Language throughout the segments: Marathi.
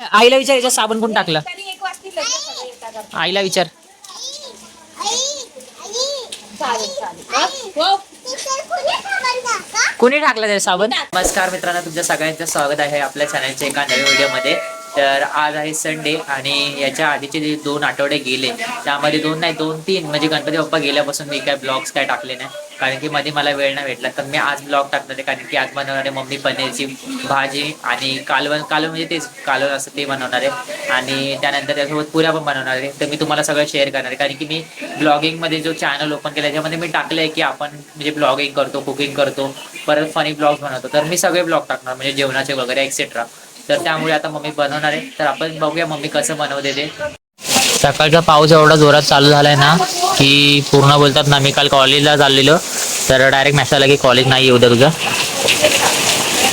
आईला विचार याच्यात साबण कोण टाकलं. आईला विचार. कोणी टाकलं ते साबण? नमस्कार मित्रांनो तुमच्या सगळ्यांचं स्वागत आहे आपल्या चॅनलच्या एका नवीन व्हिडिओमध्ये. तर आज आहे संडे आणि याच्या आधीचे जे दोन आठवडे गेले त्यामध्ये दोन नाही दोन तीन. म्हणजे गणपती बाप्पा गेल्यापासून मी काय ब्लॉग्स काय टाकले नाही. कारण की मध्ये मला वेळ नाही भेटला. तर मी आज ब्लॉग टाकणार आहे. कारण की आज बनवणार आहे मम्मी पनीरची भाजी आणि कालवण कालवण म्हणजे तेच कालवण असं ते बनवणार आहे. आणि त्यानंतर त्यासोबत पुऱ्या पण बनवणार आहे. तर मी तुम्हाला सगळं शेअर करणार आहे. कारण की मी ब्लॉगिंगमध्ये जो चॅनल ओपन केला त्याच्यामध्ये मी टाकलं आहे की आपण म्हणजे ब्लॉगिंग करतो कुकिंग करतो परत फनी ब्लॉग्स बनवतो. तर मी सगळे ब्लॉग टाकणार म्हणजे जेवणाचे वगैरे एक्सेट्रा तर त्यामुळे आता मम्मी बनवणार आहे. तर आपण बघूया मम्मी कसं बनवते ते. सकाळचा पाऊस एवढा जोरात चालू झालाय ना की पूर्ण बोलतात ना मी काल कॉलेजला चाललेलो तर डायरेक्ट मेसेज आला की कॉलेज नाही उद्या तुझं.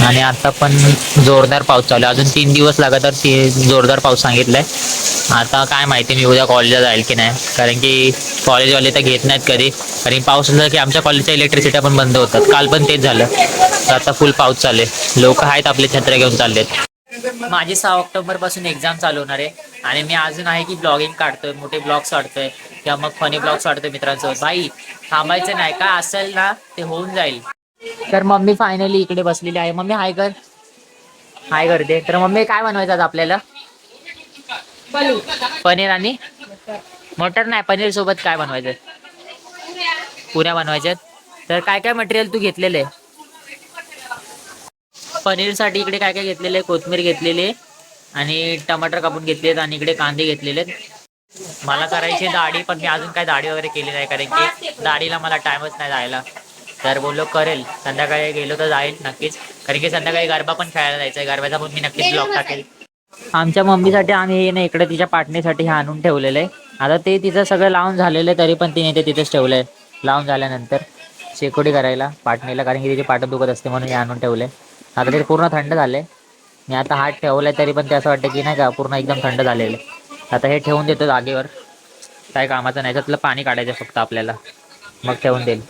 आणि आता पण जोरदार पाऊस चालू आहे. अजून तीन दिवस लगातार ती जोरदार पाऊस सांगितलाय. आता काय माहिती मी उद्या कॉलेजला जाईल की नाही. कारण की कॉलेजवाले तर घेत नाहीत कधी. कारण पाऊस झाला की आमच्या कॉलेजच्या इलेक्ट्रिसिटी पण बंद होतात. काल पण तेच झालं. तर आता फुल पाऊस चालले लोक आहेत आपले छत्र घेऊन चाललेत. माझी सहा ऑक्टोबरपासून एक्झाम चालू होणार आहे. आणि मी अजून आहे की ब्लॉगिंग काढतोय मोठे ब्लॉग्स काढतोय किंवा मग फनी ब्लॉग्स काढतोय मित्रांसोबत. बाई थांबायचं नाही. का असेल ना ते होऊन जाईल. तर मम्मी फायनली इकडे बसलेली आहे. मम्मी हाय कर. हाय करते. तर मम्मी काय बनवायचं आज आपल्याला? पनीर. पनीर आणि? मटर नाही पनीर सोबत काय बनवायचं? पुऱ्या बनवायच्यात. तर काय काय मटेरियल तू घेतलेलं आहे? पनीरसाठी इकडे काय काय घेतलेले? कोथमीर घेतलेले आणि टमाटर कापून घेतलेत आणि इकडे कांदे घेतलेले मला करायची दाढी पण मी अजून काय दाढी वगैरे केली नाही कारण की दाढीला मला टाइमच नाही जायला. तर बोललो करेल. संध्याकाळी गेलो तर जाईल नक्कीच. कारण की संध्याकाळी गरबा पण खेळायला जायचं आहे गरब्याचा पण मी नक्कीच ब्लॉग टाकेल. आमच्या मम्मीसाठी आम्ही हे ना इकडे तिच्या पाटणीसाठी हे आणून ठेवलेलं आहे. आता ते तिचं सगळं लावून झालेलं आहे तरी पण तिने ते तिथेच ठेवलंय. लावून झाल्यानंतर शेकोटी करायला पाटणीला कारण की तिची पाठ दुखत असते म्हणून हे आणून ठेवलंय. आता ते पूर्ण थंड झाले. मी आता हात ठेवलाय तरी पण ते असं वाटतं की नाही का पूर्ण एकदम थंड झालेलं आहे. आता हे ठेवून देतो जागेवर. काय कामाचं नाही त्यातलं पाणी काढायचं फक्त आपल्याला. मग ठेवून देईल.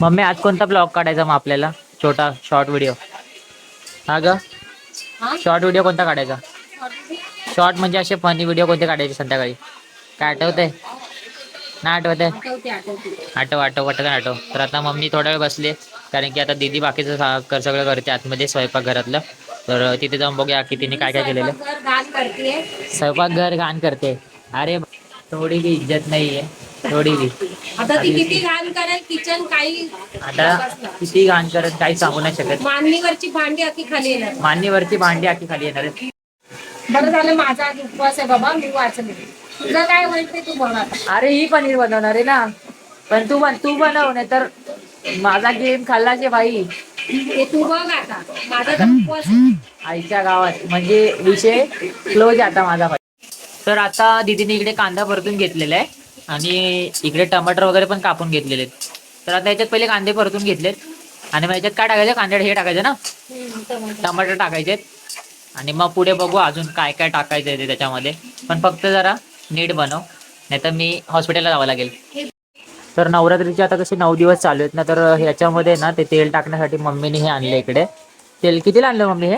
मम्मी आज कोणता ब्लॉग काढायचा मग आपल्याला? छोटा शॉर्ट व्हिडिओ हा ग? शॉर्ट व्हिडिओ कोणता काढायचा? शॉर्ट म्हणजे असे फनी व्हिडिओ कोणते काढायचे संध्याकाळी? काय आठवत आहे आठवते आठव आठव पटकन आठव. तर आता मम्मी थोडा वेळ बसले कारण की आता दीदी बाकीचं सगळं करते आतमध्ये स्वयंपाक घरातलं. तर तिथे जाऊन बघूया की तिने काय काय केलेलं. स्वयंपाकघर घाण करते स्वयंपाक घर घाण करते. अरे थोडी बी इज्जत नाहीये. थोडी बी. आता ती किती घाण करेल किचन काही आता किती घाण करत काही सांगू नाही शकत. मांडणीवरची भांडी अख्खी खाली येणार. मान्यवरची भांडी आखी खाली येणार आहेत. बरं झालं माझा आज उपवास आहे बाबा मी वाचले. तुझं काय होईल ते आता. अरे ही पनीर बनवणार आहे ना. पण तू बन तू बनव नाही तर माझा गेम खाल्लाचे बाई? ते तू बघ आता. माझा तर उपवास आहे. आईच्या गावात. म्हणजे विषय क्लोज आता माझा भाई तर आता दीदीने इकडे कांदा परतून घेतलेला आहे. आणि इकडे टमाटर वगैरे पण कापून घेतलेले आहेत. तर आता याच्यात पहिले कांदे परतून घेतलेत. आणि मग याच्यात काय टाकायचं? कांदे हे टाकायचं ना. टमाटर टाकायचे आणि मग पुढे बघू अजून काय काय टाकायचं ते त्याच्यामध्ये. पण फक्त जरा नीट बनव. नाही तर मी हॉस्पिटलला जावं लागेल. तर नवरात्रीचे आता कसे नऊ दिवस चालू आहेत ना तर ह्याच्यामध्ये ना ते तेल टाकण्यासाठी मम्मीने हे आणले इकडे. तेल कितीला आणलं मम्मी हे?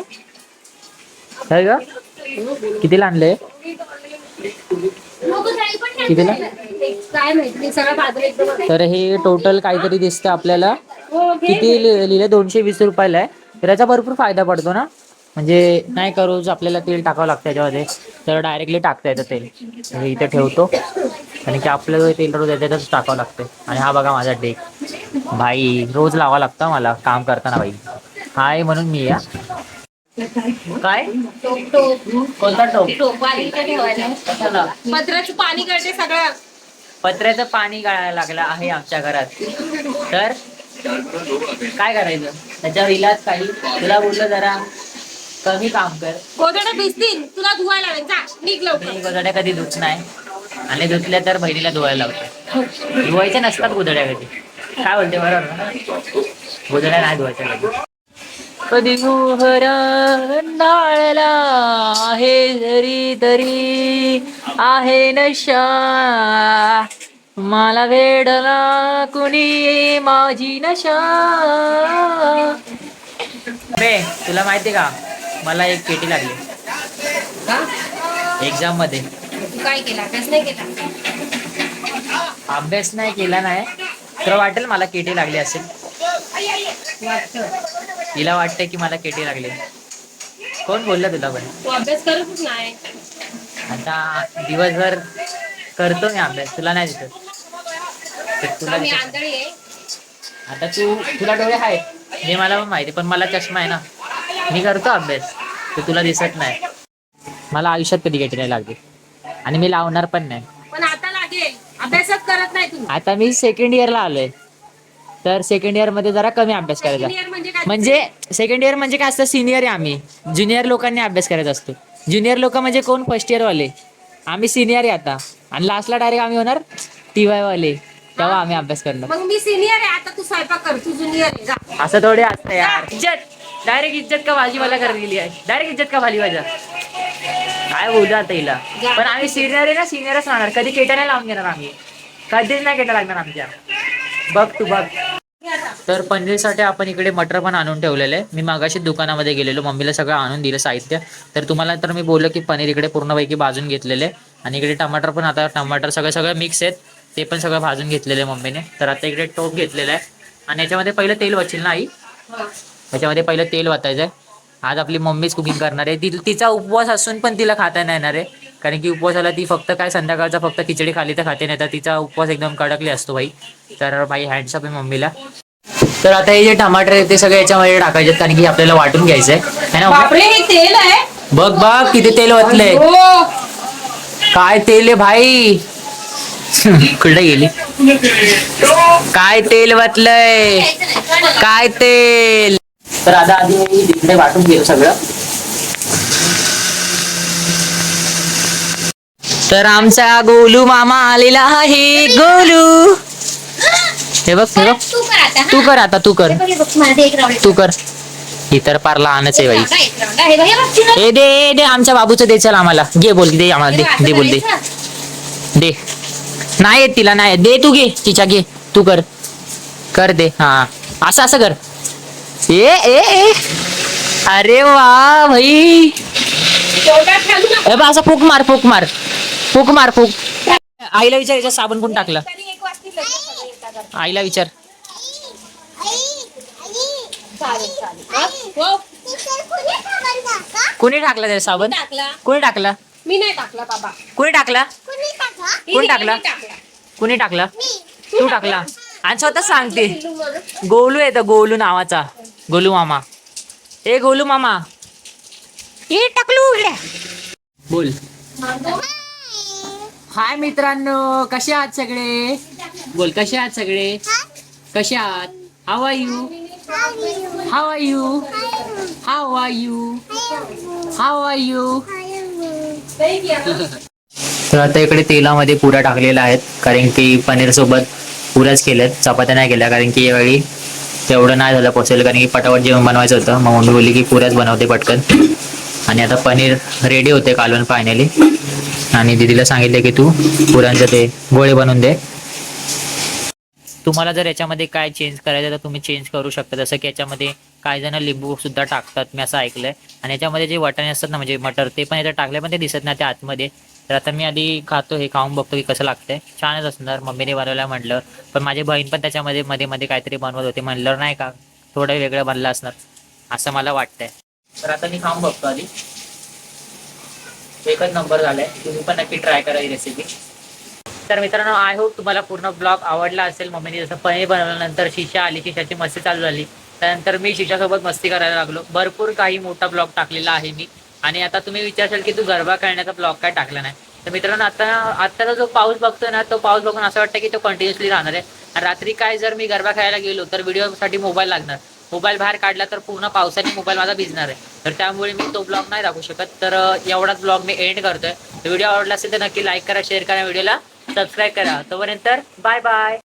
आहे ग कितीला आणले कितीला? तर हे टोटल काहीतरी दिसतं आपल्याला. किती लिहिलं? दोनशे वीस रुपयाला आहे. तर याचा भरपूर फायदा पडतो ना. म्हणजे नाही करू रोज आपल्याला तेल टाकावं लागतं याच्यामध्ये. तर डायरेक्टली टाकता येतं तेल. इथे ठेवतो. आणि की आपल्याला तेल रोज याच्यातच टाकावं लागतं आणि हा बघा माझा डेक. भाई रोज लावा लागतं मला काम करताना भाई. हाय म्हणून मी या. काय? कोणता टोप? पत्राचं पाणी गळते सगळं. पत्र्याचं पाणी गाळायला लागलं आहे आमच्या घरात. तर काय करायचं? त्याच्यावर इलाज काही? तुला बोललं जरा कमी काम कर. गोदड्या भिजतील. तुला धुवायला जा निघ लवकर. कधी धुत नाही. आणि धुतल्या तर बहिणीला धुवायला लावतो. धुवायच्या नसतात गोधड्या कधी काय बोलते बरोबर ना? गोधड्या नाही धुवायच्या कधी कधी डाळला आहे जरी तरी आहे नशा. मला वेडला कुणी माझी नशा. बे तुला माहिती का? मला एक पेटी लागली. एक्झाममध्ये. काय केला? अभ्यास नाही केला? अभ्यास नाही केला नाही. तर वाटेल मला केटी लागली असेल. तिला वाटतंय की मला केटी लागली. कोण बोललं तुला पण? तू अभ्यास करतच नाही. आता दिवसभर करतो मी अभ्यास. तुला नाही दिसत? तुला आहे. आता तू तुला डोळे आहेत. हे मला पण माहिती पण मला चष्मा आहे ना. मी करतो अभ्यास. तर तुला दिसत नाही. मला आयुष्यात कधी केटी नाही लागली. आणि मी लावणार पण नाही. पण आता लागेल. अभ्यासच करत नाही आता मी सेकंड इयरला आलोय. तर सेकंड इयरमध्ये जरा कमी अभ्यास करायचा. म्हणजे काय? म्हणजे सेकंड इयर म्हणजे काय असतं? सिनियर आहे आम्ही. ज्युनियर लोकांनी अभ्यास करायचा असतो. ज्युनियर लोक म्हणजे कोण? फर्स्ट इयर वाले. आम्ही सिनियर आहे आता. आणि लास्टला डायरेक्ट आम्ही होणार टी वाय वाले. तेव्हा आम्ही अभ्यास करणार. मग मी सिनियर आहे. आता तू स्वयंपाक कर. तू ज्युनियर आहे. जा. असं थोडे असतं यार. इज्जत. डायरेक्ट इज्जत का भाजीवाला कर दिली आहे? डायरेक्ट इज्जत का भाजीवाजा काय बोलू आता हिला? पण आम्ही सिनियर आहे ना सिनियरच राहणार. कधी केटा नाही लावून घेणार आम्ही? कधीच नाही केटा लागणार आमच्या. बघ तू बघ. तर पनीरसाठी आपण इकडे मटर पण आणून ठेवलेलं. आहे मी मागाशी दुकानामध्ये गेलेलो. मम्मीला सगळं आणून दिलं साहित्य. तर तुम्हाला तर मी बोललो की पनीर इकडे पूर्णपैकी भाजून घेतलेले. आणि इकडे टमाटर पण आता टमाटर सगळं सगळं मिक्स आहेत. ते पण सगळं भाजून घेतलेले आहे मम्मीने. तर आता इकडे टोप घेतलेला आहे. आणि याच्यामध्ये पहिलं तेल वचील ना आई? हा. त्याच्यामध्ये पहिलं तेल वाचायचं आहे. आज आपली मम्मीच कुकिंग करणार आहे. ती तिचा उपवास असून पण तिला खाता नाही येणार आहे. कारण की उपवासाला ती फक्त काय संध्याकाळचा फक्त खिचडी खाली तर खाते नाही तर तिचा उपवास एकदम कडकली असतो भाई. तर भाई हँडसअप आहे मम्मीला. तर आता हे जे टमाटर आहे ते सगळे याच्यामध्ये टाकायचे कारण की आपल्याला वाटून घ्यायचंय. है ना हे तेल आहे. बघ बघ किती तेल वतलंय हो काय तेल आहे भाई? कुठे गेली. काय तेल वतलंय काय तेल? तर आता आधी मी इकडे वाटून घेऊ सगळं. तर आमचा गोलू मामा आलेला आहे. गोलू. हे बघ हे बघ. तू कर आता तू कर आता तू कर. हे बघ, मला दे एक round. तू कर. ही तर पार लहानच आहे बाई. हे दे दे आमच्या बाबूचं दे चल आम्हाला. घे बोल दे आम्हाला दे दे बोल दे? दे नाही येत तिला नाही. दे तू घे तिच्या घे. तू कर. कर दे हा. असं असं कर. ए ए ए. अरे वा भाई. अरे ए बा असा फूक मार फूक मार. फूक मार फूक. आईला विचार याच्यात साबण कोण टाकलं? आईला विचार. कोणी टाकलं त्याला साबण? टाकला कोणी टाकला? मी नाही टाकला बाबा कोणी टाकला? कोणी कोण टाकला? कोणी टाकला? तू टाकला. आणि स्वतः सांगते. गोलू आहे गोलू गोलू नावाचा. गोलू मामा. ए गोलू मामा. ए टाकलू इकडे बोल. हाय मित्रांनो कसे आहात सगळे? बोल कसे आहात सगळे? कसे आहात? How are you how are you how are you how are you तर आता इकडे तेलामध्ये पुऱ्या टाकलेल्या आहेत कारण की पनीर सोबत पुऱ्याच केल्यात चपात्या नाही केल्या कारण की यावेळी तेवढं नाही झालं पॉसिबल कारण की पटापट जेवण बनवायचं होतं. मग मम्मी बोलली की पुऱ्याच बनवते पटकन. आणि आता पनीर रेडी होते कालवण फायनली आणि दीदीला सांगितले की तू पुऱ्यांचं ते गोळे बनवून दे. तुम्हाला जर याच्यामध्ये काय चेंज करायचं तर तुम्ही चेंज करू शकता. जसं की याच्यामध्ये काही जण लिंबू सुद्धा टाकतात मी असं ऐकलंय. आणि याच्यामध्ये जे वाटाणे असतात ना म्हणजे मटर ते पण याच्यात टाकले पण ते दिसत नाही त्या आतमध्ये. तर आता मी आधी खातो हे खाऊन बघतो की कसं लागतंय. छानच असणार मम्मीने बनवलं म्हटलं. पण माझी बहीण पण त्याच्यामध्ये मध्ये मध्ये काहीतरी बनवत होती म्हणलं नाही का थोडं वेगळं बनलं असणार असं मला वाटतंय. तर आता मी खाऊन बघतो आधी. एकच नंबर झालाय तुम्ही पण नक्की ट्राय करा ही रेसिपी तर मित्रांनो आय होप तुम्हाला पूर्ण ब्लॉग आवडला असेल. मम्मीने जसं पनीर बनवल्यानंतर शिशा आली शिशाची मस्ती चालू झाली. त्यानंतर मी शिशासोबत मस्ती करायला लागलो. भरपूर काही मोठा ब्लॉग टाकलेला आहे मी. आणि आता तुम्ही विचारशाल की तू गरबा खेळण्याचा ब्लॉग काय टाकला नाही. तर मित्रांनो आता आत्ताचा जो पाऊस बघतोय ना तो पाऊस बघून असं वाटतं की तो कंटिन्युअसली राहणार आहे. आणि रात्री काय जर मी गरबा खेळायला गेलो तर व्हिडिओसाठी मोबाईल लागणार. मोबाईल बाहेर काढला तर पूर्ण पावसाने मोबाईल माझा भिजणार आहे. तर त्यामुळे मी तो ब्लॉग नाही दाखवू शकत. तर एवढाच ब्लॉग मी एंड करतोय. व्हिडिओ आवडला असेल तर नक्की लाईक करा शेअर करा व्हिडिओला सबस्क्राईब करा. तोपर्यंत बाय बाय